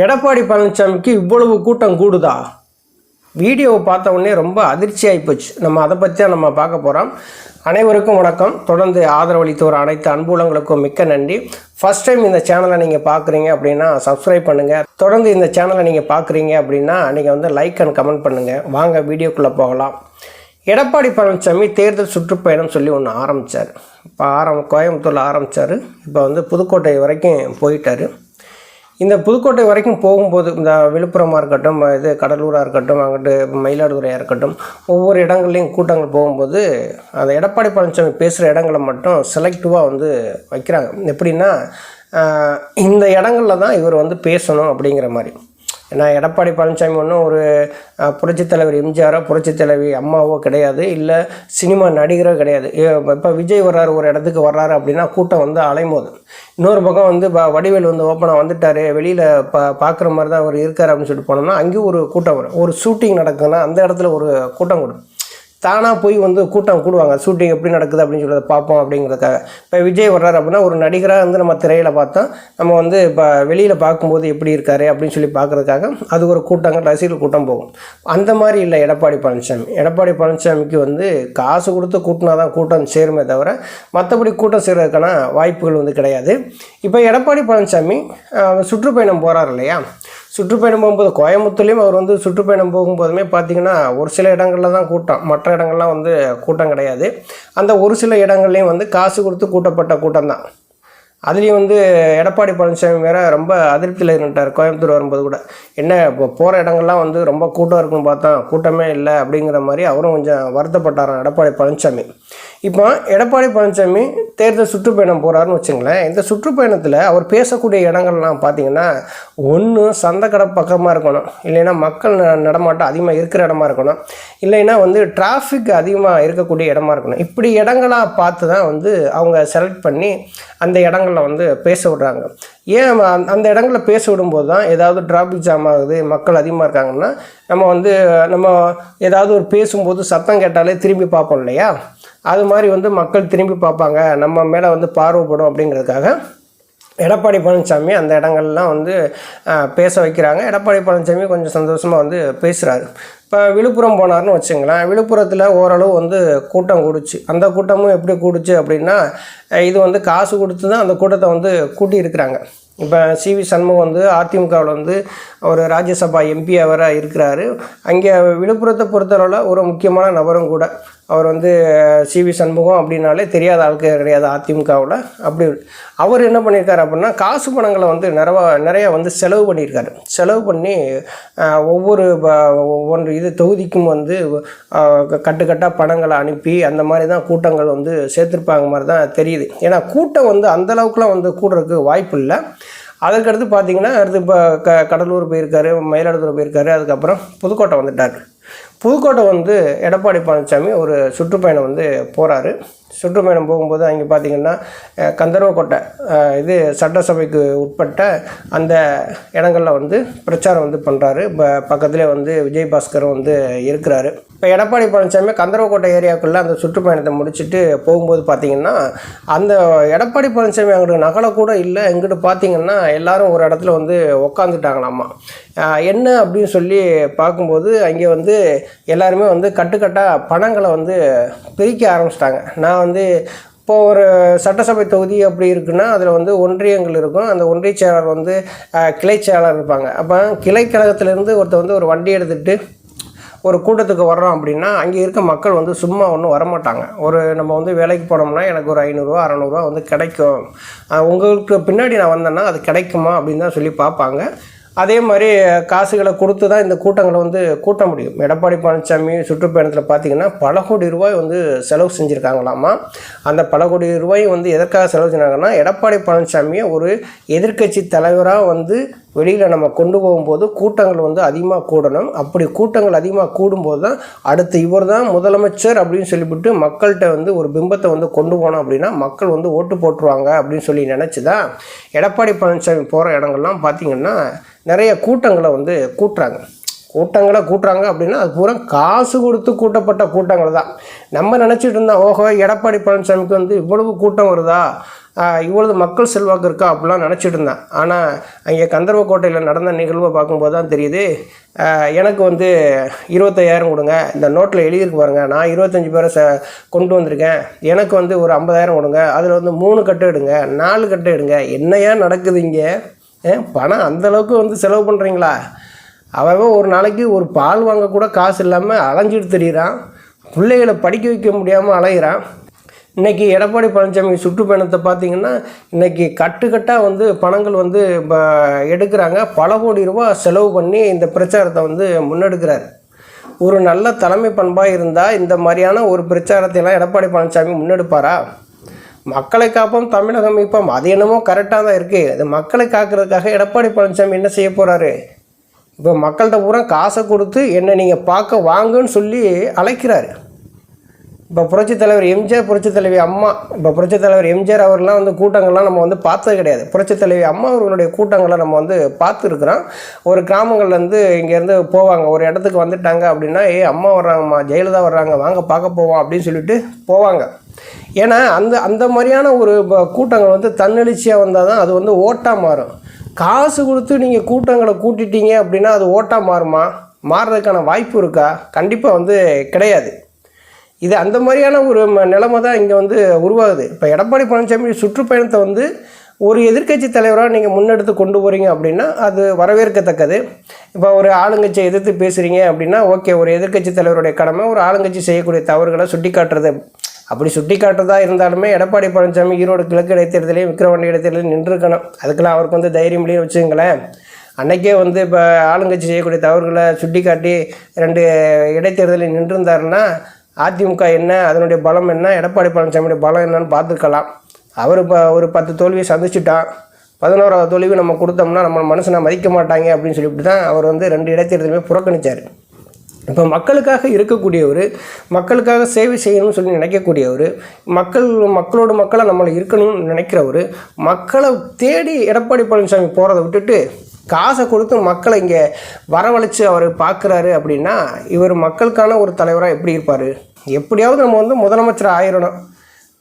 எடப்பாடி பழனிசாமிக்கு இவ்வளவு கூட்டம் கூடுதா? வீடியோவை பார்த்த உடனே ரொம்ப அதிர்ச்சி ஆகிப்போச்சு நம்ம அதை பற்றி தான் நம்ம பார்க்க போகிறோம் அனைவருக்கும் வணக்கம். தொடர்ந்து ஆதரவளித்து வர அனைத்து அன்புலங்களுக்கும் மிக்க நன்றி. ஃபஸ்ட் டைம் இந்த சேனலை நீங்கள் பார்க்குறீங்க அப்படின்னா சப்ஸ்கிரைப் பண்ணுங்கள் தொடர்ந்து இந்த சேனலை நீங்கள் பார்க்குறீங்க அப்படின்னா நீங்கள் வந்து லைக் அண்ட் கமெண்ட் பண்ணுங்கள் வாங்க வீடியோக்குள்ளே போகலாம். எடப்பாடி பழனிசாமி தேர்தல் சுற்றுப்பயணம் சொல்லி ஒன்று ஆரம்பித்தார் இப்போ ஆரம் கோயம்புத்தூரில் ஆரம்பித்தார் இப்போ வந்து புதுக்கோட்டை வரைக்கும் போயிட்டார். இந்த புதுக்கோட்டை வரைக்கும் போகும்போது இந்த விழுப்புரமாக இருக்கட்டும் இது கடலூராக இருக்கட்டும் அங்கிட்டு மயிலாடுதுறையாக இருக்கட்டும் ஒவ்வொரு இடங்கள்லையும் கூட்டங்கள் போகும்போது அந்த எடப்பாடி பழனிசாமி பேசுகிற இடங்களை மட்டும் செலக்டிவாக வந்து வைக்கிறாங்க. எப்படின்னா இந்த இடங்கள்ல தான் இவர் வந்து பேசணும் அப்படிங்கிற மாதிரி. ஏன்னா எடப்பாடி பழனிசாமி ஒன்றும் ஒரு அஹ், புரட்சித் தலைவர் எம்ஜிஆரோ புரட்சித் தலைவி அம்மாவோ கிடையாது. இல்லை சினிமா நடிகரோ கிடையாது. இப்போ விஜய் வர்றாரு ஒரு இடத்துக்கு வர்றாரு அப்படின்னா கூட்டம் வந்து அலைமோது இன்னொரு பக்கம் வந்து வடிவேல் வந்து ஓப்பனாக வந்துட்டார் வெளியில் பா பார்க்குற மாதிரி தான் அவர் இருக்கார் அப்படின்னு சொல்லிட்டு போனோம்னா அங்கேயும் ஒரு கூட்டம் வரும். ஒரு ஷூட்டிங் நடக்குதுன்னா அந்த இடத்துல ஒரு கூட்டம் கொடுக்கும். தானாக போய் வந்து கூட்டம் கூடுவாங்க. ஷூட்டிங் எப்படி நடக்குது அப்படின்னு சொல்லி பார்ப்போம் அப்படிங்கிறதுக்காக. இப்போ விஜய் வர்றாரு அப்படின்னா ஒரு நடிகராக வந்து நம்ம திரையில் பார்த்தா நம்ம வந்து இப்போ வெளியில் பார்க்கும்போது எப்படி இருக்காரு அப்படின்னு சொல்லி பார்க்குறதுக்காக அது ஒரு கூட்டங்கள் ரசிகர்கள் கூட்டம் போகும். அந்த மாதிரி இல்லை எடப்பாடி பழனிசாமி எடப்பாடி பழனிசாமிக்கு வந்து காசு கொடுத்து கூட்டினா தான் கூட்டம் சேருமே தவிர மற்றபடி கூட்டம் சேர்றதுக்கான வாய்ப்புகள் வந்து கிடையாது. இப்போ எடப்பாடி பழனிசாமி சுற்றுப்பயணம் போகிறார் இல்லையா? சுற்றுப்பயணம் போகும்போது கோயம்புத்தூர்லேயும் அவர் வந்து சுற்றுப்பயணம் போகும்போதுமே பார்த்தீங்கன்னா ஒரு சில இடங்களில் தான் கூட்டம். மற்ற இடங்கள்லாம் வந்து கூட்டம் கிடையாது. அந்த ஒரு சில இடங்கள்லையும் வந்து காசு கொடுத்து கூட்டப்பட்ட கூட்டம் தான். அதுலேயும் வந்து எடப்பாடி பழனிசாமி வேற ரொம்ப அதிருப்தியில் இருந்துட்டார் கோயம்புத்தூர் வரும்போது கூட. என்ன இப்போ போகிற இடங்கள்லாம் வந்து ரொம்ப கூட்டம் இருக்குன்னு பார்த்தா கூட்டமே இல்லை அப்படிங்கிற மாதிரி அவரும் கொஞ்சம் வருத்தப்பட்டாராம் எடப்பாடி பழனிசாமி. இப்போ எடப்பாடி பழனிசாமி தேர்தல் சுற்றுப்பயணம் போகிறாருன்னு வச்சுங்களேன். இந்த சுற்றுப்பயணத்தில் அவர் பேசக்கூடிய இடங்கள்லாம் பார்த்தீங்கன்னா ஒன்று சந்தைக்கடை பக்கமாக இருக்கணும். இல்லைன்னா மக்கள் ந- நடமாட்டம் அதிகமாக இருக்கிற இடமா இருக்கணும். இல்லைன்னா வந்து டிராஃபிக் அதிகமாக இருக்கக்கூடிய இடமா இருக்கணும். இப்படி இடங்களாக பார்த்து தான் வந்து அவங்க செலக்ட் பண்ணி அந்த இடங்களில் வந்து பேச விடுறாங்க. ஏன் அந்த- அந்த இடங்களில் பேச விடும்போது தான் ஏதாவது டிராஃபிக் ஜாம் ஆகுது மக்கள் அதிகமாக இருக்காங்கன்னா நம்ம வந்து நம்ம ஏதாவது ஒரு பேசும்போது சத்தம் கேட்டாலே திரும்பி பார்ப்போம் இல்லையா? அது மாதிரி வந்து மக்கள் திரும்பி பார்ப்பாங்க. நம்ம மேலே வந்து பார்வைப்படும் அப்படிங்கிறதுக்காக எடப்பாடி பழனிசாமி அந்த இடங்கள்லாம் வந்து பேச வைக்கிறாங்க. எடப்பாடி பழனிசாமி கொஞ்சம் சந்தோஷமாக வந்து பேசுகிறாரு இப்போ விழுப்புரம் போனார்னு வச்சுங்களேன் விழுப்புரத்தில் ஓரளவு வந்து கூட்டம் கூடுச்சு. அந்த கூட்டமும் எப்படி கூடுச்சு அப்படின்னா இது வந்து காசு கொடுத்து தான் அந்த கூட்டத்தை வந்து கூட்டியிருக்கிறாங்க. இப்போ சிவி சண்முகம் வந்து அதிமுகவில் வந்து ஒரு ராஜ்யசபா எம்பி அவராக இருக்கிறாரு. அங்கே விழுப்புரத்தை பொறுத்தளவில் ஒரு முக்கியமான நபரும் கூட. அவர் வந்து சிவி சண்முகம் அப்படின்னாலே தெரியாத ஆளுக்கு கிடையாது அதிமுகவில். அப்படி அவர் என்ன பண்ணியிருக்காரு அப்படின்னா காசு பணங்களை வந்து நிறைவா நிறையா வந்து செலவு பண்ணியிருக்காரு. செலவு பண்ணி ஒவ்வொரு ப- ஒவ்வொன்று இது தொகுதிக்கும் வந்து க- கட்டுக்கட்டாக பணங்களை அனுப்பி அந்த மாதிரி தான் கூட்டங்கள் வந்து சேர்த்துருப்பாங்க மாதிரி தான் தெரியுது. ஏன்னா கூட்டம் வந்து அந்த அளவுக்குலாம் வந்து கூடுறதுக்கு வாய்ப்பு இல்லை. அதுக்கடுத்து பார்த்தீங்கன்னா அடுத்து இப்போ க கடலூர் போயிருக்காரு மயிலாடுதுறை போயிருக்காரு அதுக்கப்புறம் புதுக்கோட்டை வந்துட்டார். புதுக்கோட்டை வந்து எடப்பாடி பழனிசாமி ஒரு சுற்றுப்பயணம் வந்து போகிறாரு சுற்றுப்பயணம் போகும்போது அங்கே பார்த்தீங்கன்னா கந்தர்வக்கோட்டை இது சட்டசபைக்கு உட்பட்ட அந்த இடங்களில் வந்து பிரச்சாரம் வந்து பண்ணுறாரு இப்போ பக்கத்துலேயே வந்து விஜய் பாஸ்கர் வந்து இருக்கிறாரு. இப்போ எடப்பாடி பழனிசாமி கந்தர்வக்கோட்டை ஏரியாவுக்குள்ளே அந்த சுற்றுப்பயணத்தை முடிச்சுட்டு போகும்போது பார்த்திங்கன்னா அந்த எடப்பாடி பழனிசாமி அங்கிட்டு நகலை கூட இல்லை. எங்கிட்டு பார்த்திங்கன்னா எல்லாரும் ஒரு இடத்துல வந்து உக்காந்துட்டாங்களாமா. என்ன அப்படின்னு சொல்லி பார்க்கும்போது அங்கே வந்து எல்லாருமே வந்து கட்டுக்கட்டாக பணங்களை வந்து பிரிக்க ஆரம்பிச்சிட்டாங்க. நான் வந்து இப்போ ஒரு சட்டசபை தொகுதி அப்படி இருக்குன்னா அதில் வந்து ஒன்றியங்கள் இருக்கும். அந்த ஒன்றிய செயலாளர் வந்து கிளை செயலாளர் இருப்பாங்க. அப்போ கிளை கழகத்திலேருந்து ஒருத்தர் வந்து ஒரு வண்டி எடுத்துகிட்டு ஒரு கூட்டத்துக்கு வர்றோம் அப்படின்னா அங்கே இருக்க மக்கள் வந்து சும்மா ஒன்றும் வரமாட்டாங்க. ஒரு நம்ம வந்து வேலைக்கு போனோம்னா எனக்கு ஒரு ஐநூறுரூவா அறநூறுவா வந்து கிடைக்கும். உங்களுக்கு பின்னாடி நான் வந்தேன்னா அது கிடைக்குமா அப்படின்னு தான் சொல்லி பார்ப்பாங்க. அதே மாதிரி காசுகளை கொடுத்து தான் இந்த கூட்டங்களை வந்து கூட்ட முடியும். எடப்பாடி பழனிசாமி சுற்றுப்பயணத்தில் பார்த்தீங்கன்னா பல கோடி ரூபாய் வந்து செலவு செஞ்சுருக்காங்களாமா. அந்த பல கோடி ரூபாய் வந்து எதற்காக செலவு செஞ்சாங்கன்னா எடப்பாடி பழனிசாமியை ஒரு எதிர்க்கட்சி தலைவராக வந்து வெளியில் நம்ம கொண்டு போகும்போது கூட்டங்கள் வந்து அதிகமாக கூடணும். அப்படி கூட்டங்கள் அதிகமாக கூடும்போது தான் அடுத்து இவர் தான் முதலமைச்சர் அப்படின்னு சொல்லிவிட்டு மக்கள்கிட்ட வந்து ஒரு பிம்பத்தை வந்து கொண்டு போனோம் அப்படின்னா மக்கள் வந்து ஓட்டு போட்டுருவாங்க அப்படின்னு சொல்லி நினச்சி தான் எடப்பாடி பழனிசாமி போகிற இடங்கள்லாம் பார்த்திங்கன்னா நிறைய கூட்டங்களை வந்து கூட்டுறாங்க. கூட்டங்களை கூட்டுறாங்க அப்படின்னா அது பூரா காசு கொடுத்து கூட்டப்பட்ட கூட்டங்கள் தான் நம்ம நினச்சிட்டு இருந்தோம் ஓஹோ எடப்பாடி பழனிசாமிக்கு வந்து இவ்வளவு கூட்டம் வருதா? இவ்வளவு மக்கள் செல்வாக்கு இருக்கா? அப்படிலாம் நினச்சிட்டு இருந்தேன். ஆனால் அங்கே கந்தர்வ கோட்டையில் நடந்த நிகழ்வை பார்க்கும்போது தான் தெரியுது. எனக்கு வந்து இருபத்தையாயிரம் கொடுங்க. இந்த நோட்டில் எழுதியிருக்கு பாருங்கள் நான் இருபத்தஞ்சி பேரை ச கொண்டு வந்திருக்கேன். எனக்கு வந்து ஒரு ஐம்பதாயிரம் கொடுங்க. அதில் வந்து மூணு கட்டு எடுங்க. நாலு கட்டு எடுங்க. என்னையா நடக்குது இங்கே? பணம் அந்தளவுக்கு வந்து செலவு பண்ணுறீங்களா அவன் ஒரு நாளைக்கு ஒரு பால் வாங்க கூட காசு இல்லாமல் அலைஞ்சிட்டு தெரியுறான். பிள்ளைகளை படிக்க வைக்க முடியாமல் அலைகிறான் இன்றைக்கி எடப்பாடி பழனிசாமி சுற்றுப்பயணத்தை பார்த்தீங்கன்னா இன்றைக்கி கட்டுக்கட்டாக வந்து பணங்கள் வந்து இப்போ எடுக்கிறாங்க. பல கோடி ரூபா செலவு பண்ணி இந்த பிரச்சாரத்தை வந்து முன்னெடுக்கிறார். ஒரு நல்ல தலைமை பண்பாக இருந்தால் இந்த மாதிரியான ஒரு பிரச்சாரத்தை எல்லாம் எடப்பாடி பழனிசாமி முன்னெடுப்பாரா? மக்களை காப்போம் தமிழகம் மீட்போம். அது என்னமோ கரெக்டாக தான் இருக்குது அது மக்களை காக்கிறதுக்காக எடப்பாடி பழனிசாமி என்ன செய்ய போகிறாரு இப்போ மக்கள்கிட்ட பூரா காசை கொடுத்து என்னை நீங்கள் பார்க்க வாங்குன்னு சொல்லி அழைக்கிறாரு. இப்போ புரட்சித் தலைவர் எம்ஜிஆர் புரட்சித் தலைவி அம்மா இப்போ புரட்சித் தலைவர் எம்ஜிஆர் அவர்லாம் வந்து கூட்டங்கள்லாம் நம்ம வந்து பார்த்தது கிடையாது. புரட்சித் தலைவி அம்மா அவர்களுடைய கூட்டங்களை நம்ம வந்து பார்த்துருக்குறோம். ஒரு கிராமங்கள்லேருந்து இங்கேருந்து போவாங்க. ஒரு இடத்துக்கு வந்துட்டாங்க அப்படின்னா ஏ அம்மா வர்றாங்கம்மா ஜெயலலிதா வர்றாங்க வாங்க பார்க்க போவோம் அப்படின்னு சொல்லிட்டு போவாங்க. ஏன்னா அந்த அந்த மாதிரியான ஒரு கூட்டங்கள் வந்து தன்னெழுச்சியாக வந்தால் தான் அது வந்து ஓட்டாக மாறும். காசு கொடுத்து நீங்கள் கூட்டங்களை கூட்டிட்டீங்க அப்படின்னா அது ஓட்டாக மாறுமா? மாறுறதுக்கான வாய்ப்பு இருக்கா? கண்டிப்பாக வந்து கிடையாது. இது அந்த மாதிரியான ஒரு நிலைமை தான் இங்கே வந்து உருவாகுது. இப்போ எடப்பாடி பழனிசாமி சுற்றுப்பயணத்தை வந்து ஒரு எதிர்க்கட்சி தலைவராக நீங்கள் முன்னெடுத்து கொண்டு போகிறீங்க அப்படின்னா அது வரவேற்கத்தக்கது. இப்போ ஒரு ஆளுங்கட்சியை எதிர்த்து பேசுகிறீங்க அப்படின்னா ஓகே ஒரு எதிர்க்கட்சி தலைவருடைய கடமை ஒரு ஆளுங்கட்சி செய்யக்கூடிய தவறுகளை சுட்டி காட்டுறது அப்படி சுட்டி காட்டுறதா இருந்தாலுமே எடப்பாடி பழனிசாமி ஈரோடு கிழக்கு இடைத்தேர்தலையும் விக்ரவாண்டி இடைத்தேர்தலையும் நின்றுருக்கணும். அதுக்கெல்லாம் அவருக்கு வந்து தைரியம் இல்லைன்னு வச்சுங்களேன் அன்றைக்கே வந்து இப்போ ஆளுங்கட்சி செய்யக்கூடிய தவறுகளை சுட்டி காட்டி ரெண்டு இடைத்தேர்தலில் நின்றிருந்தாருன்னா அதிமுக என்ன அதனுடைய பலம் என்ன எடப்பாடி பழனிசாமியுடைய பலம் என்னன்னு பார்த்துக்கலாம். அவர் இப்போ ஒரு பத்து தோல்வியை சந்திச்சிட்டான். பதினோராவது தோல்வி நம்ம கொடுத்தோம்னா நம்ம மனசை மதிக்க மாட்டாங்க அப்படின்னு சொல்லிட்டு தான் அவர் வந்து ரெண்டு இடைத்தேர்தலுமே புறக்கணிச்சார். இப்போ மக்களுக்காக இருக்கக்கூடியவர் மக்களுக்காக சேவை செய்யணும்னு சொல்லி நினைக்கக்கூடியவர் மக்கள் மக்களோட மக்களாக நம்மளை இருக்கணும்னு நினைக்கிறவர் மக்களை தேடி எடப்பாடி பழனிசாமி போகிறத விட்டுட்டு காசை கொடுத்து மக்களை இங்கே வரவழைச்சு அவர் பார்க்குறாரு அப்படின்னா இவர் மக்களுக்கான ஒரு தலைவராக எப்படி இருப்பார்? எப்படியாவது நம்ம வந்து முதலமைச்சர் ஆயிடணும்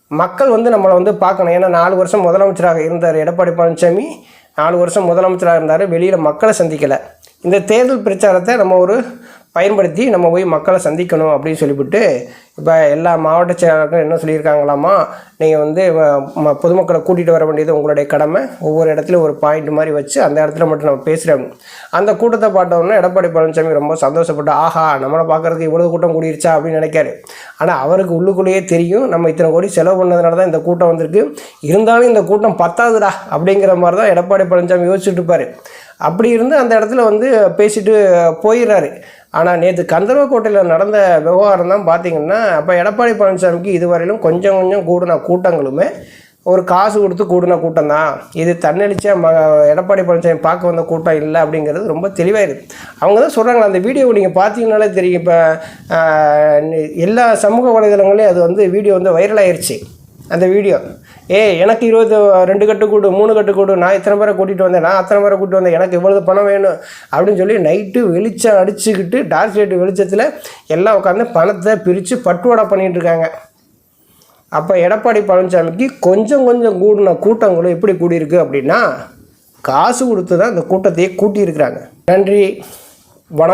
மக்கள் வந்து நம்மளை வந்து பார்க்கணும். ஏன்னா நாலு வருஷம் முதலமைச்சராக இருந்தார் எடப்பாடி பழனிசாமி நாலு வருஷம் முதலமைச்சராக இருந்தார். வெளியில் மக்களை சந்திக்கலை. இந்த தேர்தல் பிரச்சாரத்தை நம்ம ஒரு பயன்படுத்தி நம்ம போய் மக்களை சந்திக்கணும் அப்படின்னு சொல்லிவிட்டு இப்போ எல்லா மாவட்ட செயலாளர்களும் என்ன சொல்லியிருக்காங்களாமா நீங்கள் வந்து பொதுமக்களை கூட்டிகிட்டு வர வேண்டியது உங்களுடைய கடமை. ஒவ்வொரு இடத்துலையும் ஒரு பாயிண்ட் மாதிரி வச்சு அந்த இடத்துல மட்டும் நம்ம பேசுகிறோம் அந்த கூட்டத்தை பார்த்தோன்னே எடப்பாடி பழனிசாமி ரொம்ப சந்தோஷப்பட்டு ஆஹா நம்மளை பார்க்கறதுக்கு இவ்வளோ கூட்டம் கூடிருச்சா அப்படின்னு நினைக்காரு. ஆனால் அவருக்கு உள்ளுக்குள்ளேயே தெரியும் நம்ம இத்தனை கோடி செலவு பண்ணதுனால தான் இந்த கூட்டம் வந்திருக்கு. இருந்தாலும் இந்த கூட்டம் பத்தாதுடா அப்படிங்கிற மாதிரி தான் எடப்பாடி பழனிசாமி யோசிச்சுட்டு இருப்பார். அப்படி இருந்து அந்த இடத்துல வந்து பேசிட்டு போயிடுறாரு. ஆனால் நேற்று கந்தர்வக்கோட்டையில் நடந்த விவகாரம் தான் பார்த்தீங்கன்னா அப்போ எடப்பாடி பழனிசாமிக்கு இதுவரையிலும் கொஞ்சம் கொஞ்சம் கூடின கூட்டங்களுமே ஒரு காசு கொடுத்து கூடின கூட்டம் தான் இது தன்னெழுச்சியாக ம எடப்பாடி பழனிசாமி பார்க்க வந்த கூட்டம் இல்லை அப்படிங்கிறது ரொம்ப தெளிவாக இருக்குது அவங்க தான் சொல்கிறாங்களே அந்த வீடியோ நீங்கள் பார்த்தீங்கனாலே தெரியும். இப்போ எல்லா சமூக வலைதளங்களையும் அது வந்து வீடியோ வந்து வைரல் ஆயிருச்சு அந்த வீடியோ ஏ எனக்கு இருபது ரெண்டு கட்டு கூடு மூணு கட்டு கூடு நான் இத்தனை பேரை கூட்டிகிட்டு வந்தேன் நான் அத்தனை பேரை கூட்டிட்டு வந்தேன் எனக்கு இவ்வளவு பணம் வேணும் அப்படின்னு சொல்லி நைட்டு வெளிச்சம் அடிச்சுக்கிட்டு டார்ச் லைட் வெளிச்சத்தில் எல்லாம் உட்காந்து பணத்தை பிரித்து பட்டுவடை பண்ணிகிட்டு இருக்காங்க. அப்போ எடப்பாடி பழனிசாமிக்கு கொஞ்சம் கொஞ்சம் கூடின கூட்டங்களும் எப்படி கூடியிருக்கு அப்படின்னா காசு கொடுத்து தான் அந்த கூட்டத்தையே கூட்டியிருக்கிறாங்க. நன்றி வணக்கம்.